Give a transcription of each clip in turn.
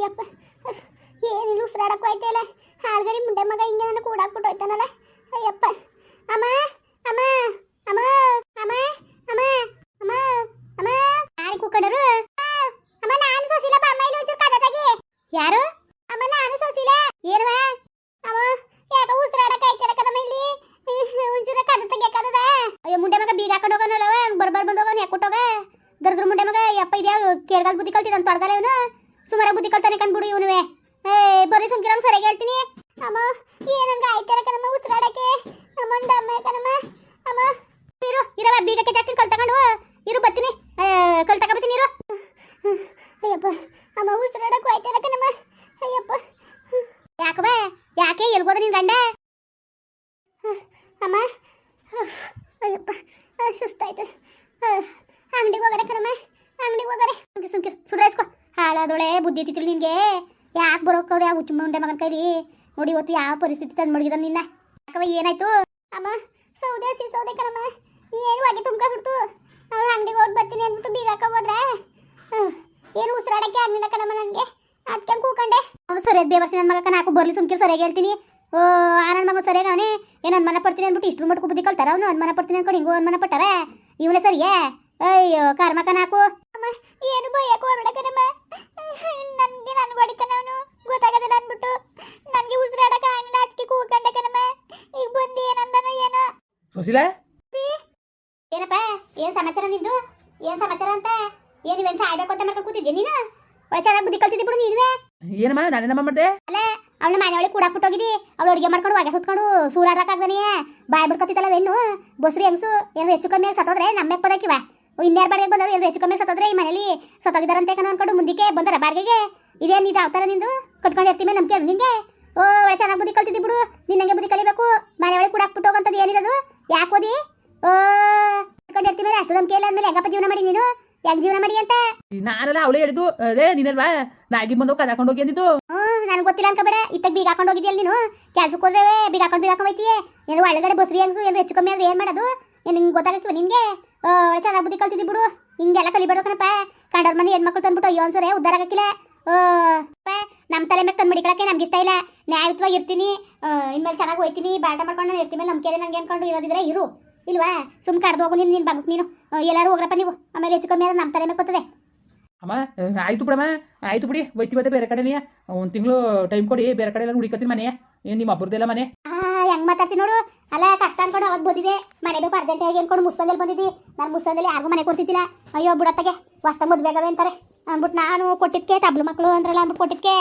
ಅಯ್ಯಪ್ಪ. ಏನಿಲ್ಲ, ಉಸಿರಾಡಕ್ಕೂ ಆಯ್ತಲ್ಲ ಹಾಲ್ಗರಿ ಮುಂಡೆ ಮಗ ಹಿಂಗೆ ನನ್ನ ಕೂಡಾಕ್ಬಿಟ್ಟು ಹೋಯ್ತಾನಲ್ಲ. ಅಯ್ಯಪ್ಪ. ಅಮ್ಮ ಅಮ್ಮ ಅಮ್ಮ ಅಮ್ಮ ಅಮ್ಮ ಅಮ್ಮ ಅಮ್ಮ. ಯಾರು ಕೂಕಡರು? ಅಮ್ಮ, ನಾನು ಸೋಸಿಲ್ಲ ಬಾ ಅಮ್ಮ, ಇಲ್ಲಿ ಒಂಚೂರು ಕದ ಯಾರು? ಅಮ್ಮ, ನಾನು ಸೋಸಿಲ್ಲ. ಏನವ? ಅಮ್ಮ, ಯಾಕ ಉಸಿರಾಡಕ್ಕೆ ಆಯ್ತಲ್ಲ ಕದಮ್ಮ ಇಲ್ಲಿ. ಒಂಚೂರು ಕದ ಅಯ್ಯೋ, ಮುಂಡೆ ಮಗ ಬೀಗ ಹಾಕೊಂಡು ಹೋಗೋನಲ್ಲವ. ಬರ್ಬರ್ ಬಂದು ಹೋಗೋನು, ಯಾಕೆ ಕೊಟ್ಟೋಗ ದರ್ದ್ರ ಮುಂಡೆ ಮಗ ಯಪ್ಪ ಇದ್ಯಾವ ಕೇಳ್ಗಾಲ್ ಬುದ್ಧಿ ಕಲ್ತಿದ್ದಾನೆ ತೊಡ್ದಲ್ಲ ಇವನು ಕಲ್ತಾನೆ ಕಂದ್ಬಿಡು ಇವನುವೆ. ಏ ಬರೀ ಸುಮ್ಕಿರಮ್ ಸರಿಯಾಗಿ ಹೇಳ್ತೀನಿ. ಅಮ್ಮ ಏನಂಗ ಆಯ್ತಾರ ಕಣಮ್ಮ ಉಸಿರಾಡಕ್ಕೆ? ಅಮ್ಮಂದ ಅಮ್ಮ ಕಣಮ್ಮ ಅಮ್ಮ, ಇರು ಇರವ ಬೀಗಕ್ಕೆ ಜಾಸ್ತಿ ಕಲ್ ತಗೊಂಡು ಇರು, ಬರ್ತೀನಿ. ಕಲ್ ತಗೊಬತ್ತೀನಿ ಇರು. ಅಯ್ಯಪ್ಪ, ಅಮ್ಮ, ಉಸಿರಾಡಕ್ಕೂ ಆಯ್ತಾರ ಕಣಮ್ಮ ಅಯ್ಯಪ್ಪ. ಯಾಕವ ಯಾಕೆ ಎಲ್ಗೋದ ನಿನ್ ಗಂಡ? ಅಮ್ಮ, ಅಯ್ಯಪ್ಪ, ಸುಸ್ತಾಯ್ತು. ಅಂಗಡಿಗೆ ಹೋಗಾರೆ ಕಣಮ್ಮ, ಅಂಗಡಿಗೆ ಹೋಗಾರೆ ಸುಮ್ಕೆ ಸುಧಾರಿಸ್ಕೋ ಸುಧಾರಿಸ್ಕೊ. ಹಾಳಾದೊಳೆ ಬುದ್ಧಿ ತಿಳಿ ನಿನ್ಗೆ. ಯಾಕೆ ಬರೋಕ್ಕವ್ರೆ ಆ ಹುಚ್ಚು ಮುಂಡೆ ಮಗನ ಕೈಲಿ? ನೋಡಿ ಇವತ್ತು ಯಾವ ಪರಿಸ್ಥಿತಿ ತಂದು ಮಡಗಿದ ನಿನ್ನ. ಯಾಕವ ಏನಾಯ್ತು? ಅಮ್ಮ, ಸೌದೆ ಸಿ ಸೌದೆ ಕರಮ್ಮ. ಏನು ಹಾಗೆ ತುಂಬ್ಕೊಂಡ್ಬಿಡ್ತು ಅವ್ರ ಅಂಗಡಿಗೆ ಹೋಗಿ ಬರ್ತೀನಿ ಅಂದ್ಬಿಟ್ಟು ಬೀಗಾಕ ಹೋದ್ರೆ. ಏನು ಉಸಿರಾಡಕ್ಕೆ ಆಗ್ಲಿಲ್ಲ ಕಣಮ್ಮ ನನಗೆ. ಅದಕ್ಕೆ ಕೂಕೊಂಡೆ ಅವನು ಸರಿಯಾದ ಬೇವರ್ಸಿ ನನ್ನ ಮಗಕ್ಕ ನಾಲ್ಕು ಬರ್ಲಿ ಸುಮ್ಕೆ ಸರಿಯಾಗಿ ಹೇಳ್ತೀನಿ. ಓ, ಆ ಮಗ ಸರಿಯಾಗಿ ಅವನೇ. ಏನು ಅನುಮಾನ ಪಡ್ತೀನಿ ಅಂದ್ಬಿಟ್ಟು ಇಷ್ಟು ಮಟ್ಕು ಬುದ್ಧಿ ಕಲ್ತಾರ ಅವನು? ಅನುಮಾನ ಪಡ್ತೀನಿ ಅನ್ಕೊಂಡು ಹಿಂಗೂ ಅನುಮಾನ ಪಟ್ಟಾರ? ಇವನೇ ಸರಿಯೇ? ಅಯ್ಯೋ ಕರ್ಮಕ ನಾಕು ಅಮ್ಮ, ಏನು ಭಯಕ್ಕೆ ಹೊರಡಕನಮ್ಮ ನನಗೆ ನಾನು ಹೊಡಿತಾನ ಅವನು ಗೊತ್ತಾಗದಿಲ್ಲ ಅಂದ್ಬಿಟ್ಟು ನನಗೆ ಉಸಿರಾಡಕ ಆಗಿಲ್ಲ ಅದಕ್ಕೆ ಕೂಗಂಡ ಕಣಮ್ಮ. ಈಗ ಬಂದು ಏನಂದನೋ ಏನೋ. ಸುಶೀಲ ಏನಪ್ಪ ಏನ್ ಸಮಾಚಾರ ನಿಂದು? ಏನ್ ಸಮಾಚಾರ ಅಂತ? ಏನ್ ಇವೆನ್ ಸಾಯ್ಬೇಕು ಅಂತ ಮಾಡ್ಕೊಂಡು ಕೂತಿದ್ದೆ ನೀನು? ಒಳ್ಳೆ ಚೆನ್ನಾಗಿ ಬುದ್ಧಿ ಕಲ್ತಿದ್ದಿ ಬಿಡು ನೀನುವೆ. ಏನಮ್ಮ ನಾನೇನಮ್ಮ ಮಾಡಿದೆ? ಅವಳ ಮನೆ ಒಳಗೆ ಕೂಡಾಕ್ಬಿಟ್ಟು ಹೋಗಿದ್ದಿ. ಅವಳು ಅಡುಗೆ ಮಾಡ್ಕೊಂಡು ಹೊಗೆ ಸುತ್ಕೊಂಡು ಸೂರಾಡಕ್ಕಾಗ್ದಾನೆ ಬಾಯ್ ಬಿಡ್ಕೊತಿದ್ದಲ್ಲ ಹೆಣ್ಣು ಬಸ್ರಿ ಹೆಂಗಸು? ಏನು ಹೆಚ್ಚು ಕಮ್ಮಿ ಆಗಿ ಸತ್ತೋದ್ರೆ ನಮ್ಮೆಕ್ ಬರಕಿವ ಇನ್ಯಾರು ಬಾಡಿಗೆ ಬಂದರು ಎಲ್ಲರೂ ಹೆಚ್ಚು ಕಮ್ಮಿ ಸತ್ತೋದ್ರೆ ಈ ಮನೇಲಿ ಸತ್ತೋಗಿದಾರಂತೆ ಕಣ ಅನ್ಕೊಂಡು ಮುಂದಕ್ಕೆ ಬಂದಾರ ಬಾಡಿಗೆಗೆ? ಇದೇನು ಇದು ಅವತಾರ ನಿಂದು? ಕಟ್ಕೊಂಡು ಇರ್ತಿ ಮೇಲೆ ನಂಬಿಕೆ ನಿಂಗೆ? ಓ ಒಳ್ಳೆ ಚೆನ್ನಾಗಿ ಬುದ್ಧಿ ಕಲ್ತಿದ್ದಿ ಬಿಡು. ನಿನ್ನಂಗೆ ಬುದ್ಧಿ ಕಲಿಬೇಕು. ಮನೆ ಒಳಗೆ ಕೂಡಾಕ್ಬಿಟ್ಟು ಹೋಗಂತದ್ದು ಏನಿದದು? ಯಾಕೆ ಓದಿ? ಓ ಕಟ್ಕೊಂಡು ಇರ್ತಿ ಮೇಲೆ ಅಷ್ಟು ನಂಬಿಕೆ ಇಲ್ಲ ಅಂದ್ಮೇಲೆ ಹೆಂಗಪ್ಪ ಜೀವನ ಮಾಡಿ ನೀನು? ಹೆಂಗ್ ಜೀವನ ಮಾಡಿ ಅಂತ? ನಾನಲ್ಲ ಅವಳು ಹೇಳಿದ್ದು ಅದೇ ನೀನಲ್ವಾ? ನಾಗಿ ಬಂದು ಕರ್ಕೊಂಡು ಹೋಗಿ ಅಂದಿದ್ದು. ಹ್ಮ್ ನನಗೆ ಗೊತ್ತಿಲ್ಲ ಅನ್ಕೋಬೇಡ. ಇತ್ತಾಗ ಬೀಗ ಹಾಕೊಂಡು ಹೋಗಿದ್ಯಲ್ಲ ನೀನು? ಕೆಲಸಕ್ಕೆ ಹೋದ್ರೆ ಬೀಗ ಹಾಕೊಂಡು ಬೀಗ ಹಾಕೊಂಡು ಹೋಯ್ತೀಯ? ಏನಾರು ಒಳಗಡೆ ಬಸ್ರಿ ಹೆಂಗ್ಸು? ಏನು ಹೆಚ್ಚು ಕಮ್ಮಿ ಆದ್ರೆ ಏನು ಮಾಡೋದು? ನಿಂಗೆ ಗೊತ್ತಾಗತ್ತಿವ ನಿನಗೆ? ಒಳ್ಳೆ ಚೆನ್ನಾಗಿ ಬುದ್ಧಿ ಕಲ್ತಿದ್ದಿ ಬಿಡು. ಹಿಂಗೆಲ್ಲ ಕಲಿಬೇಡ ಕಣಪ್ಪ. ಕಂಡವ್ರ ಮನೆ ಹೆಣ್ಮಕ್ಳು ತಂದ್ಬಿಟ್ಟು ಅಯ್ಯೋ ಅನ್ಸರೆ ಉದ್ದಾರ ಆಗಕ್ಕಿಲ್ಲ. ಓ ನಮ್ಮ ತಲೆ ಮೇಲೆ ತಂದು ಮಡಿಕೊಳಕ್ಕೆ ನಮ್ಗೆ ಇಷ್ಟ ಇಲ್ಲ. ನ್ಯಾಯಯುತವಾಗಿ ಇರ್ತೀನಿ. ಇನ್ಮೇಲೆ ಚೆನ್ನಾಗಿ ಹೋಯ್ತೀನಿ ಬಾಟ ಮಾಡ್ಕೊಂಡು ನಾನು ಇರ್ತೀನಿ ಮೇಲೆ ನಂಬಿಕೆ ನಂಗೆ ಅನ್ಕೊಂಡು ಇರೋದಿದ್ರೆ ಇರು. ಇಲ್ವಾ? ಸುಮ್ ಕಡ್ದು ಹೋಗು ನೀನು ನಿನ್ನ ಬಗ್ ನೀನು. ಎಲ್ಲರೂ ಹೋಗ್ರಪ್ಪ ನೀವು. ಆಮೇಲೆ ಹೆಚ್ಚು ಕಮ್ಮಿ ನಮ್ಮ ತಲೆ ಮೇಲೆ ಬರ್ತದೆ ಅಮ್ಮ ಆಯ್ತು ಬಿಡಮ್ಮ. ಆಯ್ತು ಬಿಡಿ. ಹೋಯ್ತಿ ಮತ್ತೆ ಬೇರೆ ಕಡೆನೇ. ಒಂದು ತಿಂಗಳು ಟೈಮ್ ಕೊಡಿ. ಬೇರೆ ಕಡೆ ಎಲ್ಲ ಹುಡುಕತ್ತೀನಿ ಮನೆ. ಏನು ನಿಮ್ಮ ಅಬ್ಬರದೆಲ್ಲ ಮನೆ? ಆ ಹೆಂಗ್ ಮಾತಾಡ್ತೀನಿ ನೋಡು. ಅಲ್ಲ, ಕಷ್ಟ ಅನ್ಕೊಂಡು ಅವತ್ತು ಬಂದಿದೆ ಮನೆ ಬೇಕು ಅರ್ಜೆಂಟ್ ಆಗಿ ಅನ್ಕೊಂಡು ಮುಸ್ಸಂದಲ್ಲಿ ಬಂದಿದ್ದಿ. ನಾನು ಮುಸ್ಸಂದಲ್ಲಿ ಯಾರಿಗೂ ಮನೆ ಕೊಡ್ತಿದ್ದಿಲ್ಲ. ಅಯ್ಯೋ, ಬಿಡತ್ತಗೆ. ಹೊಸ್ತ ಮದ್ವೆಗವೆ ಅಂತಾರೆ. ಅಂದ್ಬಿಟ್ಟು ನಾನು ಕೊಟ್ಟಿದ್ಕೆ, ತಬ್ಲು ಮಕ್ಕಳು ಅಂದ್ರಲ್ಲ ಅಂದ್ಬಿಟ್ಟು ಕೊಟ್ಟಿದ್ಕೆ.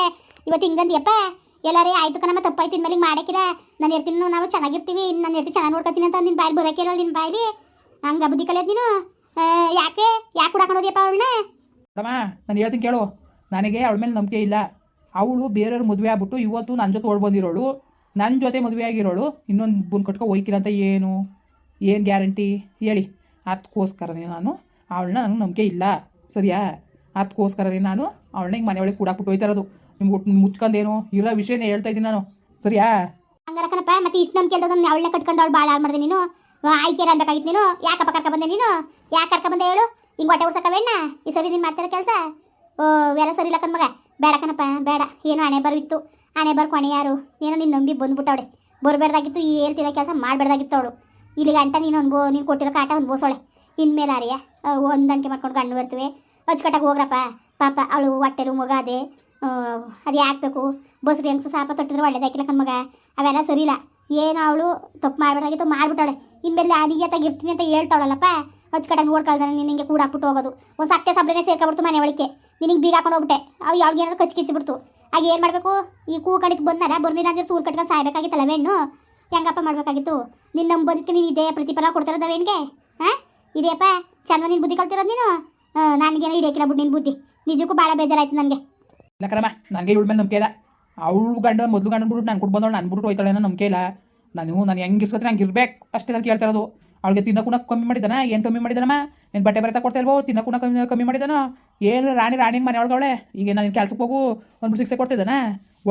ಇವತ್ತು ಹಿಂಗಂದಿಯಪ್ಪ ಎಲ್ಲರೇ, ಆಯ್ತು ಕಣಮ್ಮ ತಪ್ಪಾಯ್ತು ಇನ್ಮೇಲೆ ಹಿಂಗೆ ಮಾಡಕ್ಕಿಲ್ಲ ನಾನು ಇರ್ತೀನಿ ನಾವು ಚೆನ್ನಾಗಿರ್ತೀವಿ. ನಾನು ಇರ್ತೀನಿ ಚೆನ್ನಾಗಿ ನೋಡ್ಕೊತೀನಿ ಅಂತ ನಿನ್ನ ಬಾಯಿ ಬರೋಕೆ ನಿನ್ನ ಬಾಯಲ್ಲಿ. ಹಂಗೆ ಬುದ್ಧಿ ಕಲಿಯೋದು ನೀನು? ಯಾಕೆ? ಯಾಕೆ ಹುಡಾಕೊಂಡೋದಿಯಪ್ಪ ಅವಳನ್ನ? ಅಮ್ಮ ನಾನು ಹೇಳ್ತೀನಿ ಕೇಳು. ನನಗೆ ಅವಳ ಮೇಲೆ ನಂಬಿಕೆ ಇಲ್ಲ. ಅವಳು ಬೇರೆಯವ್ರ ಮದುವೆ ಆಗ್ಬಿಟ್ಟು ಇವತ್ತು ನನ್ನ ಜೊತೆ ಓಡ್ ಬಂದಿರೋಳು. ನನ್ನ ಜೊತೆ ಮದುವೆ ಆಗಿರೋಳು, ಇನ್ನೊಂದು ಬುಲ್ ಕಟ್ಕೊ ಒಯ್ಕಿರಂತ ಏನು? ಏನು ಗ್ಯಾರಂಟಿ? ಹೇಳಿ. ಅದಕ್ಕೋಸ್ಕರನೇ ನಾನು ಅವಳನ್ನ ನನಗೆ ನಂಬಿಕೆ ಇಲ್ಲ. ಸರಿಯಾ? ಅದಕ್ಕೋಸ್ಕರನೇ ನಾನು ಅವಳನ್ನ ಹಿಂಗೆ ಮನೆಯೊಳಗೆ ಕೂಡಾಕ್ಬಿಟ್ಟು ಹೋಯ್ತಾ ಇರೋದು ನಿಮ್ಗೆ ಮುಚ್ಕೊಂಡೇನು ಇರೋ ವಿಷಯನೇ ಹೇಳ್ತಾ ಇದ್ದೀನಿ ನಾನು. ಸರಿಯಾ? ಹಂಗಾರಕ್ಕನಪ್ಪ ಮತ್ತೆ ಇಷ್ಟು ನಂಬಿಕೆ ಇಲ್ದದನ್ನ ಅವಳನ್ನ ಕಟ್ಕೊಂಡು ಅವಳು ಭಾಳ ಹಾಳು ಮಾಡಿದೆ ನೀನು? ಆಯ್ಕೆ ಅನ್ಬೇಕಾಗಿತ್ತು ನೀನು? ಯಾಕಪ್ಪ ಕರ್ಕ ಬಂದೆ ನೀನು? ಯಾಕೆ ಕರ್ಕ ಬಂದೆ ಹೇಳು? ಹಿಂಗೆ ಹೊಟ್ಟೆ ಉರ್ಸಕ್ಕವೇನ ಈ ಸರಿ ನೀನು ಮಾಡ್ತಿರೋ ಕೆಲಸ? ಓ ಎಲ್ಲ ಸರಿ ಇಲ್ಲ ಕಣ್ಮಗ ಬೇಡ ಕಣಪ್ಪ, ಬೇಡ. ಏನು ಹಣೆ ಬರವಿತ್ತು. ಹಣೆ ಬರ್ಕೊಣೆ ಯಾರು? ಏನೋ ನೀನು ನಂಬಿ ಬಂದ್ಬಿಟ್ಟವಳೆ ಬರಬೇಡ್ದಾಗಿತ್ತು, ಈ ಹೇಳ್ತಿರೋ ಕೆಲಸ ಮಾಡಬೇಡ್ದಾಗಿತ್ತು ಅವಳು. ಇಲ್ಲಿ ಗಂಟ ನೀನು ಅನ್ಬೋ ನೀನು ಕೊಟ್ಟಿರೋ ಕಾಟ ಅನ್ಬೋಸೋಳೆ ಇನ್ಮೇಲೆ ಆರ್ಯ ಹೊಂದಾಣಿಕೆ ಮಾಡ್ಕೊಂಡು ಗಂಡು ಬರ್ತೀವಿ. ಅಚ್ಚುಕಟ್ಟಾಗಿ ಹೋಗ್ರಪ್ಪ. ಪಾಪ ಅವಳು ಹೊಟ್ಟೆಲು ಮಗ ಅದೇ. ಅದು ಯಾಕಬೇಕು ಬಸ್ರಿ ಹೆಂಗ್ಸು ಸಾಪ ತೊಟ್ಟಿದ್ರೆ ಒಳ್ಳೇದಾಕಿಲ್ಲ ಕಣ್ಮಗ ಅವೆಲ್ಲ ಸರಿ ಇಲ್ಲ ಏನು ಅವಳು ತಪ್ಪು ಮಾಡಬೇಡಾಗಿತ್ತು ಮಾಡ್ಬಿಟ್ಟವಳೆ. ಇನ್ಮೇಲೆ ಅನಿಯತ್ತಾಗಿ ಇರ್ತೀನಿ ಅಂತ ಹೇಳ್ತಾವಳಲ್ಲಪ್ಪ ಅಚ್ಚುಕಟ್ಟಾಗಿ ನೀನು ಹಿಂಗೆ ಕೂಡ ಹಾಕ್ಬಿಟ್ಟು ಹೋಗೋದು. ಒಂದು ಸತ್ತೆ ಸಬ್ರೇನೆ ಸೇರ್ಕೊಬಿಡ್ತು ಮನೆ ಒಳಗೆ ನಿನಗೆ ಬೀಗ ಹಾಕೊಂಡು ಹೋಗ್ಬಿಟ್ಟೆ. ಅವು ಯಾವ್ಗೆ ಏನಾದ್ರು ಕಚ್ಚಿ ಕಿಚ್ಚಿಬಿಡ್ತು ಆಗ ಏನು ಮಾಡಬೇಕು? ಈ ಕೂ ಕಡೆಗೆ ಬಂದಾರ ಬರ್ಲಿಲ್ಲ ಅಂದ್ರೆ ಸೂರು ಕಟ್ಕೊಂಡು ಸಾಯ್ಬೇಕಾಗಿತ್ತಲ್ಲ ಹೆಣ್ಣು ಹೆಂಗಪ್ಪ ಮಾಡಬೇಕಾಗಿತ್ತು? ನಿನ್ನ ನಂಬೋದಕ್ಕೆ ನೀನು ಇದೇ ಪ್ರತಿಫಲ ಕೊಡ್ತಿರೋದ ಹೆಣ್ಗೆ ಹಾಂ ಇದೆಯಪ್ಪ ಚಂದ ನೀನು ಬುದ್ಧಿ ಕಲ್ತಿರೋದು ನೀನು? ನನಗೇನೋ ಹಿಡಿಯಕ್ಕಿಲ್ಲ ಬಿಟ್ಟು ನಿನ್ನ ಬುದ್ಧಿ. ನಿಜಕ್ಕೂ ಭಾಳ ಬೇಜಾರಾಯ್ತು ನನಗೆ. ಇಲ್ಲ ಕಣಮ್ಮ ನನಗೆ ಇವಳ ಮೇಲೆ ನಂಬಿಕೆ ಇಲ್ಲ. ಅವಳು ಗಂಡ, ಮೊದಲು ಗಂಡ ಬಿಟ್ಟು ನಾನು ಕೊಟ್ಟು ಬಂದವಳು ನಾನು ಬಿಟ್ಟು ಹೋಯ್ತಾಳೆ ನಂಬಿಕೆ ಇಲ್ಲ. ನಾನು ನಾನು ಹೆಂಗೆ ಇರ್ಸೋದ್ರೆ ಹಂಗೆ ಇರ್ಬೇಕು. ಅಷ್ಟೇ ಕೇಳ್ತಾ ಇರೋದು ಅವಳಿಗೆ ತಿನ್ನಕ್ಕೂ ಕಮ್ಮಿ ಮಾಡಿದಾನ? ಏನು ಕಮ್ಮಿ ಮಾಡಿದಾನಮ್ಮ? ನೀನು ಬಟ್ಟೆ ಬರೆತಾ ಕೊಡ್ತಾ ಇಲ್ವೋ? ಕಮ್ಮಿ ಕಮ್ಮಿ ಮಾಡಿದಾನ? ಏನು ರಾಣಿ ರಾಣಿ ಮನೆ ಒಳಗವಳೆ? ಈಗ ನಾನು ಕೆಲ್ಸಕ್ಕೆ ಹೋಗು, ಒಂದು ಶಿಕ್ಷೆ ಕೊಡ್ತಿದ್ದಾನೆ?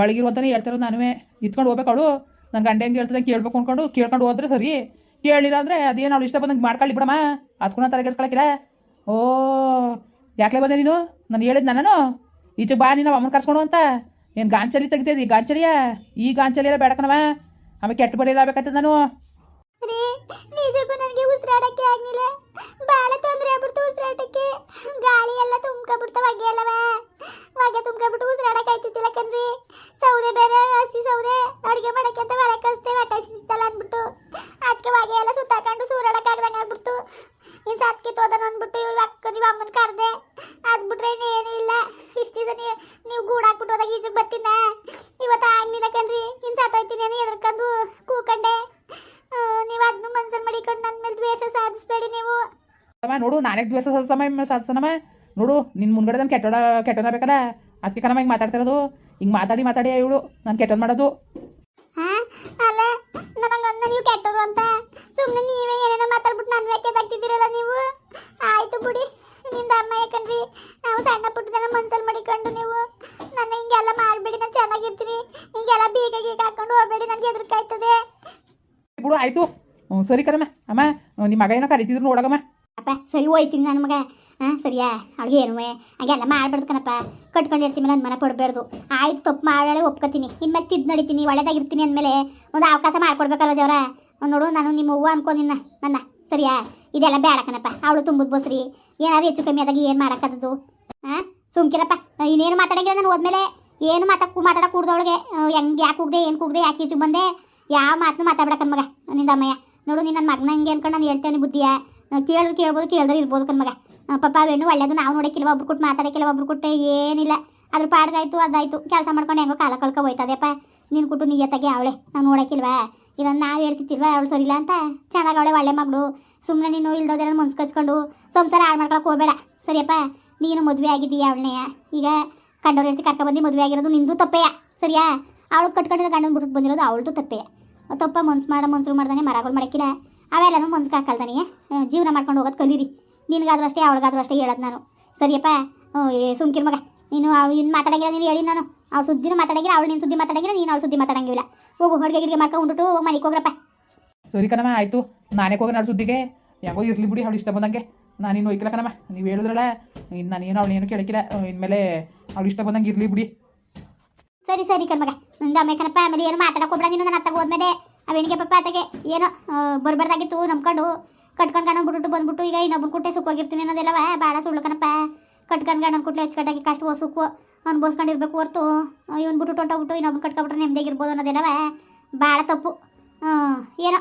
ಒಳಗಿರುವಂತಾನೆ ಹೇಳ್ತಿರೋದು ನಾನುವೇ. ಇತ್ಕೊಂಡು ಹೋಗ್ಬೇಕು ಅವಳು. ನನ್ನ ಗಂಡ ಹೆಂಗೆ ಹೇಳ್ತದೆ ಕೇಳ್ಬೇಕು ಅಂದ್ಕೊಂಡು ಕೇಳ್ಕೊಂಡು ಹೋದ್ರೆ ಸರಿ. ಕೇಳಿಲ್ಲ ಅಂದರೆ ಅದೇನು ಅವಳು ಇಷ್ಟ ಬಂದಂಗೆ ಮಾಡ್ಕೊಳ್ಳಿ ಬಿಡಮ್ಮ. ಅದಕ್ಕೂ ನಾನು ತಲೆಗೆಡ್ಸ್ಕೊಳಕ್ಕಿಲ್ಲ ಓ ಯಾಕೆ ಬಂದೆ ನೀನು? ನಾನು ಹೇಳಿದ್ ನಾನು ಈಚೆ ಬಾ ನೀನು ಅಮ್ಮನ ಕರ್ಸ್ಕೊಂಡು ಅಂತ. ಏನು ಗಾಂಚಲಿ ತೆಗಿತೇದಿ ಗಾಂಚಲಿಯ? ಈ ಗಾಂಚಲಿ ಎಲ್ಲ ಬೇಡ ಕಣವ ಆಮೇಲೆ ಕೆಟ್ಟ ಬಡಿಯಲ್ಲ ಆಗ್ಬೇಕಾಗ್ತದೆ ನಾನು. ನಿಜಕ್ಕೂ ನನಗೆ ಉಸಿರಾಡಕ್ಕೆ ಆಗ್ಲಿಲ್ಲ. ಬಹಳ ತೊಂದರೆ ಆಗ್ಬಿಡ್ತು ಉಸಿರಾಟಕ್ಕೆ. ಗಾಳಿ ಎಲ್ಲ ತುಂಬ್ಕೊಬಿಡ್ತು ಹೊಗೆ ಎಲ್ಲವ ಹೊಗೆ ತುಂಬ್ಕೊಬಿಟ್ಟು ಉಸಿರಾಡಕ್ಕೆ ಆಯ್ತಿದ್ದಿಲ್ಲ ಕಣ್ರಿ. ಸೌದೆ ಬೇರೆ ಹಸಿ ಸೌದೆ ಅಡುಗೆ ಮಾಡಕ್ಕೆ ಅಂತ ಹೊರಗೆ ಕಳಿಸ್ತೇವೆ ಅಟ್ಟ ಸಿಗ್ತಲ್ಲ ಅಂದ್ಬಿಟ್ಟು ಅದಕ್ಕೆ ಹೊಗೆ ಎಲ್ಲ ಸುತ್ತಾಕೊಂಡು ಸೂರಾಡಕ್ಕೆ ಆಗ್ದಂಗೆ ಆಗ್ಬಿಡ್ತು ಇನ್ನು ಸತ್ಕಿ ತೋದನ ಅಂದ್ಬಿಟ್ಟು ಅಕ್ಕ ನೀವು ಅಮ್ಮನ ಕರೆದೆ ಅದ್ಬಿಟ್ರೆ ಇನ್ನೇನು ಇಲ್ಲ ಇಷ್ಟು ದಿವಸ ನೀವು ನೀವು ಗೂಡಾಕ್ಬಿಟ್ಟು ಹೋದಾಗ ಈಚೆಗೆ ಬರ್ತೀನ ಇವತ್ತು ಆಗ್ಲಿಲ್ಲ ಕಣ್ರಿ ಇನ್ನು ಸತ್ತೋಯ್ತೀನಿ ಅಂತ ಎದ್ರಕೊಂಡು ಕೂಕಂಡೆ ನೀವು ಅದನ್ನು ಮನ್ಸಲ್ಲಿ ಮಾಡಿಕೊಂಡು ನನ್ನ ಮೇಲೆ ದ್ವೇಷ ಸಾಧಿಸ್ಬೇಡಿ ನೀವು ಅಮ್ಮ ನೋಡು ನಾಲ್ಕು ದಿವಸ ಸಮಯ ಸಾಧಸನಮ್ಮ ನೋಡು ನಿನ್ನ ಮುಂದ್ಗಡೆ ನಾನು ಕೆಟ್ಟೋಡ ಕೆಟ್ಟೋನ ಬೇಕಲ್ಲ? ಅದಕ್ಕೆ ಕಣಮ್ಮ ಹಿಂಗೆ ಮಾತಾಡ್ತಿರೋದು. ಹಿಂಗೆ ಮಾತಾಡಿ ಮಾತಾಡಿ ಇವಳು. ನಾನು ಕೆಟ್ಟೋದು ಮಾಡೋದು. ಹಾ? ಅಲ್ಲ ನನಗನ್ನ ನೀವು ಕೆಟ್ಟರು ಅಂತ. ಸುಮ್ಮನೆ ನೀವೇ ಏನೇನೋ ಮಾತಾಡ್ಬಿಟ್ಟು ನನ್ನ ವ್ಯಾಖ್ಯಾದಾಗ್ತಿದ್ದೀರಲ್ಲ ನೀವು? ಆಯ್ತು ಬಿಡಿ. ನಿಂದ ಅಮ್ಮ ಯಾಕಂದ್ರಿ? ನಾವು ಸಣ್ಣ ಪುಟ್ಟದನ್ನ ಮನ್ಸಲ್ಲಿ ಮಾಡಿಕೊಂಡು ನೀವು. ನನ್ನ ಹಿಂಗೆಲ್ಲ ಮಾಡಬೇಡಿ ನಾನು ಚೆನ್ನಾಗಿರ್ತೀನಿ. ಹಿಂಗೆಲ್ಲ ಬೀಗ ಗೀಗ ಹಾಕೊಂಡು ಹೋಗ್ಬೇಡಿ ನನಗೆ ಹೆದರಿಕಾಯ್ತದೆ ಬಿಡು ಆಯಿತು. ಸರಿ ಕಣಮ್ಮ. ಅಮ್ಮ ನಿಮ್ಮ ಮಗ ಏನೋ ಕರಿತಿದ್ರು ನೋಡಗಮ್ಮ. ಅಪ್ಪ, ಸರಿ ಹೋಯ್ತೀನಿ ನನ್ನ ಮಗ. ಹಾಂ ಸರಿಯಾ? ಅವ್ಳಿಗೆ ಏನು ಹಾಗೆಲ್ಲ ಮಾಡ್ಬಾರ್ದು ಕಣಪ್ಪ ಕಟ್ಕೊಂಡಿರ್ತೀನಿ ನನ್ನ ಮನೆ ಕೊಡಬಾರ್ದು ಆಯ್ತು, ತಪ್ಪು ಮಾಡಾಳೆ ಒಪ್ಕೋತೀನಿ. ಇನ್ಮೇಲೆ ತಿದ್ದು ನಡೀತೀನಿ, ಒಳ್ಳೆದಾಗಿರ್ತೀನಿ ಅಂದಮೇಲೆ ಒಂದು ಅವಕಾಶ ಮಾಡ್ಕೊಡ್ಬೇಕಲ್ಲ ಜವರ ನೋಡು, ನಾನು ನಿಮ್ಮ ಹೂವು ನಿನ್ನ, ನನ್ನ. ಸರಿಯಾ? ಇದೆಲ್ಲ ಬೇಡ ಕಣಪ್ಪ. ಅವಳು ತುಂಬುದು ಬಸ್ರಿ. ಏನಾದ್ರು ಹೆಚ್ಚು ಕಮ್ಮಿ ಆದಾಗ ಏನು ಮಾಡೋಕ್ಕದ್ದು ಹಾಂ ಸುಮ್ಕಿರಪ್ಪ. ಇನ್ನೇನು ಮಾತಾಡಂಗಿಲ್ಲ ನಾನು ಹೋದ್ಮೇಲೆ. ಏನು ಮಾತಾಡಕ್ಕೂ ಮಾತಾಡಕ್ಕೆ ಕೂಡ್ದವಳಿಗೆ ಹೆಂಗೆ, ಯಾಕೆ ಹೋಗ್ದೆ ಏನು ಕೂಗ್ದೆ, ಯಾಕೆ ಹೆಚ್ಚು ಬಂದೆ? ಯಾವ ಮಾತನ್ನು ಮಾತಾಡ್ಬೇಕನ್ ಮಗ ನಿಂದ ಅಮ್ಮಯ್ಯ. ನೋಡು ನಿನ್ನ ನನ್ನ ಮಗನ ಹಂಗೆ ಅನ್ಕೊಂಡು ನಾನು ಹೇಳ್ತೇನೆ ಬುದ್ಧಿಯ? ಕೇಳಿದ್ರು ಕೇಳ್ಬೋದು, ಕೇಳಿದ್ರೆ ಇರ್ಬೋದು ಕಣ್ಮಗ ಮಗ. ಪಾಪ ಹೆಣ್ಣು ಒಳ್ಳೇದು ನಾವು ನೋಡಕ್ಕಿಲ್ಲ ಒಬ್ರು ಕೊಟ್ಟು ಮಾತಾಡಕ್ಕಿಲ್ಲ ಒಬ್ರು ಕೊಟ್ಟೆ ಏನಿಲ್ಲ. ಅದ್ರ ಪಾಡ್ದಾಯ್ತು ಅದಾಯ್ತು. ಕೆಲಸ ಮಾಡ್ಕೊಂಡು ಹೆಂಗೋ ಕಾಲ ಕಳ್ಕೊ ಹೋಯ್ತದೆಪ್ಪ. ನಿನ್ ಕುಟು ನೀಯತ್ತಾಗೆ ಅವಳೆ, ನಾವು ನೋಡಕ್ಕಿಲ್ವಾ ಇಲ್ಲ ನಾವು ಹೇಳ್ತಿತ್ತಿಲ್ವಾ ಅವಳು ಸರಿಲ್ಲ ಅಂತ? ಚೆನ್ನಾಗಿ ಅವಳೆ ಒಳ್ಳೆ ಮಗಳು. ಸುಮ್ಮನೆ ನೀನು ಇಲ್ದೋದೆಲ್ಲ ಮನ್ಸು ಕಚ್ಕೊಂಡು ಸಂಸಾರ ಹಾಳು ಮಾಡ್ಕೊಳಕ್ಕೆ ಹೋಗ್ಬೇಡ. ಸರಿಯಪ್ಪ, ನೀನು ಮದುವೆ ಆಗಿದ್ದೀಯ ಅವಳನ್ನೆಯ ಈಗ ಕಂಡವ್ರ ಹೇಳ್ತಿ ಕರ್ಕೊಬಂದು ಮದುವೆ ಆಗಿರೋದು ನಿಂದು ತಪ್ಪೆಯ. ಸರಿಯಾ? ಅವಳು ಕಟ್ಕೊಂಡಿರೋ ಗಂಡನ ಬಿಟ್ಟು ಬಂದಿರೋದು ಅವಳದು ತಪ್ಪೆಯ. ತಪ್ಪ ಮನ್ಸು ಮಾಡೋ ಮನ್ಸು ಮಾಡ್ದಾನೆ ಮರಗಳು ಮಾಡಕ್ಕಿಲ್ಲ ಅವೆಲ್ಲನೂ ಮುಂದಕ್ಕೆ ಹಾಕಲ್ದಾನೆ ಜೀವನ ಮಾಡ್ಕೊಂಡು ಹೋಗೋದು ಕಲೀರಿ. ನಿನಗಾದ್ರೂ ಅಷ್ಟೇ ಅವಳಿಗಾದ್ರೂ ಅಷ್ಟೇ ಹೇಳೋದು ನಾನು. ಸರಿಯಪ್ಪ ಸುಮ್ಕಿರ್ ಮಗ. ನೀನು ಅವ್ಳು ಇನ್ನು ಮಾತಾಡಂಗಿಲ್ಲ ನೀನು ಹೇಳಿ ನಾನು. ಅವ್ಳ ಸುದ್ದಿನೂ ಮಾತಾಡಂಗಿಲ್ಲ ಅವಳು ನೀನು ಸುದ್ದಿ ಮಾತಾಡಂಗಿಲ್ಲ ನೀನು ಅವ್ಳು ಸುದ್ದಿ ಮಾತಾಡಂಗಿಲ್ಲ. ಹೋಗು ಅಡುಗೆ ಗಿಡಿಗೆ ಮಾಡ್ಕೊಂಡು ಹೋಗಿ ಮನೆಗೆ ಹೋಗ್ರಪ್ಪ. ಸರಿ ಕಣಮ್ಮ ಆಯಿತು. ನಾನೇ ಹೋಗಿ ನಾಡು ಸುದ್ದಿಗೆ. ಯಾಕೋ ಇರಲಿ ಬಿಡಿ ಅವಳು ಇಷ್ಟ ಬಂದಂಗೆ. ನಾನಿನ್ನು ಹೋಯ್ಕಿಲ್ಲ ಕಣಮ್ಮ. ನೀವು ಹೇಳಿದ್ರಲ್ಲ ಇನ್ನು ನಾನೇನು ಅವಳು ಏನು ಕೇಳಕ್ಕಿಲ್ಲ ಇನ್ಮೇಲೆ ಅವಳು ಇಷ್ಟ ಬಂದಂಗೆ ಇರಲಿ ಬಿಡಿ. ಸರಿ ಸರಿ ಕಣ್ಮಗ ನಿಂದ ಆಮೇಲೆ ಕಣಪ್ಪ ಆಮೇಲೆ ಏನು ಮಾತಾಡಕ್ಕೆ ಹೋಗ್ಬೇಡ ನೀನು ನನ್ನ ಹತ್ತಾಗ ಹೋದ್ಮೇಲೆ. ಅವೇನಿಗೆ ಪಪ್ಪ ಆತಗೆ ಏನೋ ಬರಬಾರ್ದಾಗಿತ್ತು, ನಂಬ್ಕೊಂಡು, ಕಟ್ಕೊಂಡು ಗಂಡನ ಬಿಟ್ಬಿಟ್ಟು ಬಂದ್ಬಿಟ್ಟು ಈಗ ಇನ್ನೊಬ್ಬನ ಕುಟ್ಟೆ ಸುಖವಾಗಿರ್ತೀನಿ ಅನ್ನೋದೆಲ್ಲವ. ಭಾಳ ಸುಳ್ಳು ಕಣಪ್ಪ. ಕಟ್ಕೊಂಡು ಗಂಡನ ಕುಟ್ಲೆ ಹೆಚ್ಕಟ್ಟಾಗಿ ಕಷ್ಟ ಸುಖ ಅನ್ಬೋಸ್ಕೊಂಡಿರ್ಬೇಕು ಹೊರ್ತು. ಇವನ್ ಬಿಟ್ಟು ಹೊಂಟೋಗ್ಬಿಟ್ಟು ಇನ್ನೊಬ್ಬನ ಕಟ್ಕೊಬಿಟ್ರೆ ನೆಮ್ಮದಿಯಾಗಿರ್ಬೋದು ಅನ್ನೋದೆಲ್ಲವ. ಭಾಳ ತಪ್ಪು. ಏನೋ,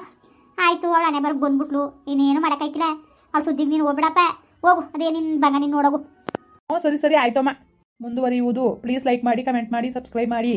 ಆಯಿತು, ಅವಳು ಹಣೆ ಬರ್ಗೆ ಬಂದ್ಬಿಟ್ಲು. ಇನ್ನೇನು ಮಾಡೋಕ್ಕಾಯ್ತಿಲ್ಲ ಅವ್ಳು ಸುದ್ದಿಗೆ ನೀನು ಹೋಗ್ಬಿಡಪ್ಪ. ಹೋಗು, ಅದೇ ನಿನ್ನ ಬಂಗ, ನೀನು ನೋಡೋಗು. ಹ್ಞೂ ಸರಿ ಸರಿ, ಆಯ್ತಮ್ಮ. ಮುಂದುವರಿಯುವುದು. ಪ್ಲೀಸ್ ಲೈಕ್ ಮಾಡಿ ಕಮೆಂಟ್ ಮಾಡಿ ಸಬ್ಸ್ಕ್ರೈಬ್ ಮಾಡಿ.